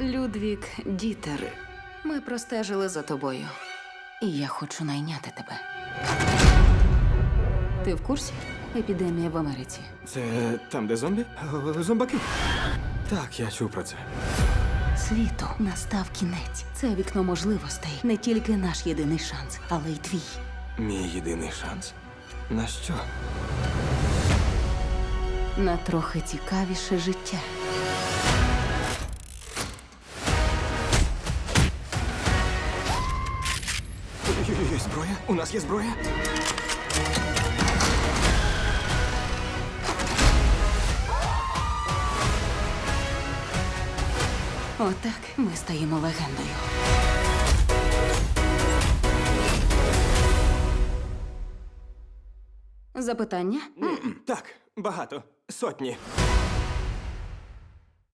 Людвік Дітер. Ми простежили за тобою. І я хочу найняти тебе. Ти в курсі? Епідемія в Америці. Це там, де зомбі? Е, Зомбаки. Так, я чув про це. Світу настав кінець. Це вікно можливостей. Не тільки наш єдиний шанс, але й твій. Мій єдиний шанс. На що? На трохи цікавіше життя. Є зброя? У нас є зброя? Отак ми стаємо легендою. Запитання? Так, багато. Сотні.